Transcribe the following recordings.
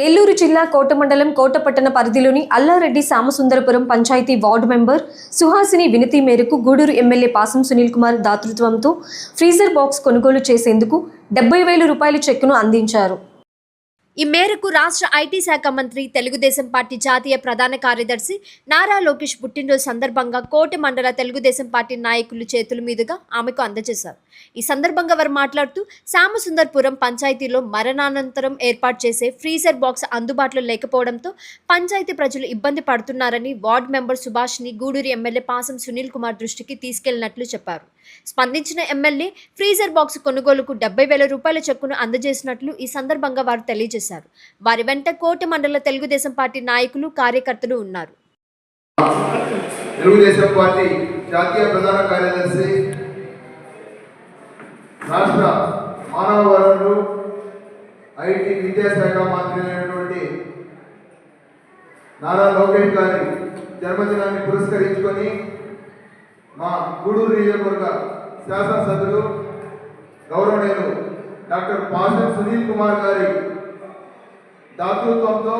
నెల్లూరు జిల్లా కోట మండలం కోటపట్టణ పరిధిలోని అల్లారెడ్డి సామసుందరపురం పంచాయతీ వార్డు మెంబర్ సుహాసిని వినతి మేరకు గూడూరు ఎమ్మెల్యే పాసం సునీల్ కుమార్ దాతృత్వంతో ఫ్రీజర్ బాక్స్ కొనుగోలు చేసేందుకు డెబ్బై వేల రూపాయల చెక్కును అందించారు. ఈ మేరకు రాష్ట్ర ఐటీ శాఖ మంత్రి తెలుగుదేశం పార్టీ జాతీయ ప్రధాన కార్యదర్శి నారా లోకేష్ పుట్టినరోజు సందర్భంగా కోట మండల తెలుగుదేశం పార్టీ నాయకులు చేతుల మీదుగా ఆమెకు అందజేశారు. ఈ సందర్భంగా వారు మాట్లాడుతూ శ్యామసుందర్పురం పంచాయతీలో మరణానంతరం ఏర్పాటు చేసే ఫ్రీజర్ బాక్స్ అందుబాటులో లేకపోవడంతో పంచాయతీ ప్రజలు ఇబ్బంది పడుతున్నారని వార్డు మెంబర్ సుభాష్ని గూడూరు ఎమ్మెల్యే పాసం సునీల్ కుమార్ దృష్టికి తీసుకెళ్ళినట్లు చెప్పారు. స్పందించిన ఎమ్మెల్యే ఫ్రీజర్ బాక్స్ కొనుగోలుకు డెబ్బై వేల రూపాయల చెక్కును అందజేసినట్లు ఈ సందర్భంగా వారు తెలియజేశారు. వారి వెంట కోటి మండల తెలుగుదేశం పార్టీ నాయకులు కార్యకర్తలు ఉన్నారు. తెలుగుదేశం పార్టీ జాతీయ ప్రధాన కార్యదర్శి రాష్ట్ర మానవ వనరులు ఐటీ విద్యాశాఖ మంత్రి అయినటువంటి నారా లోకేష్ గారి జన్మదినాన్ని పురస్కరించుకొని మా గూడూరు నియోజకవర్గ శాసనసభ్యులు గౌరవనీయులు డాక్టర్ పాసం సునీల్ కుమార్ గారి దాతృత్వంతో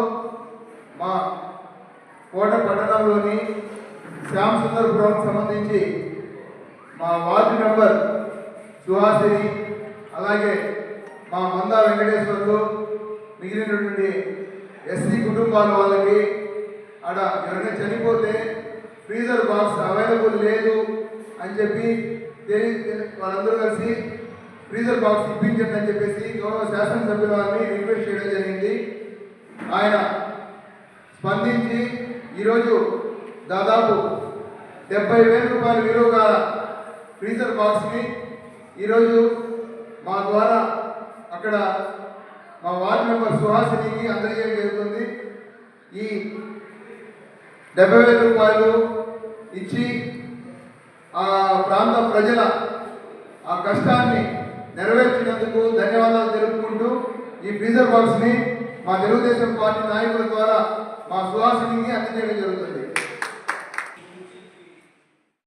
మా కోట పట్టణంలోని శ్యామ్ సుందర్పురం సంబంధించి మా వార్డు మెంబర్ సుహాసిని అలాగే మా మందా వెంకటేశ్వర్లు మిగిలినటువంటి ఎస్సీ కుటుంబాల వాళ్ళకి ఆడ ఎవరైనా చనిపోతే ఫ్రీజర్ బాక్స్ అవైలబుల్ లేదు అని చెప్పి వాళ్ళందరూ కలిసి ఫ్రీజర్ బాక్స్ ఇప్పించండి అని చెప్పేసి గౌరవ శాసనసభ్యుల వారిని రిక్వెస్ట్ చేయడం జరిగింది. ఆయన స్పందించి ఈరోజు దాదాపు డెబ్బై వేల రూపాయల విలువ గల ఫ్రీజర్ బాక్స్ని ఈరోజు మా ద్వారా అక్కడ మా వార్డు మెంబర్ సుహాసినికి అందజేయడం జరుగుతుంది. ఈ డెబ్బై వేల రూపాయలు ఇచ్చి ఆ ప్రాంత ప్రజల ఆ కష్టాన్ని నెరవేర్చినందుకు ధన్యవాదాలు తెలుపుకుంటూ ఈ ఫ్రీజర్ బాక్స్ని మా తెలుగుదేశం పార్టీ నాయకుల ద్వారా మా సుహాసిని అందించడం జరుగుతుంది.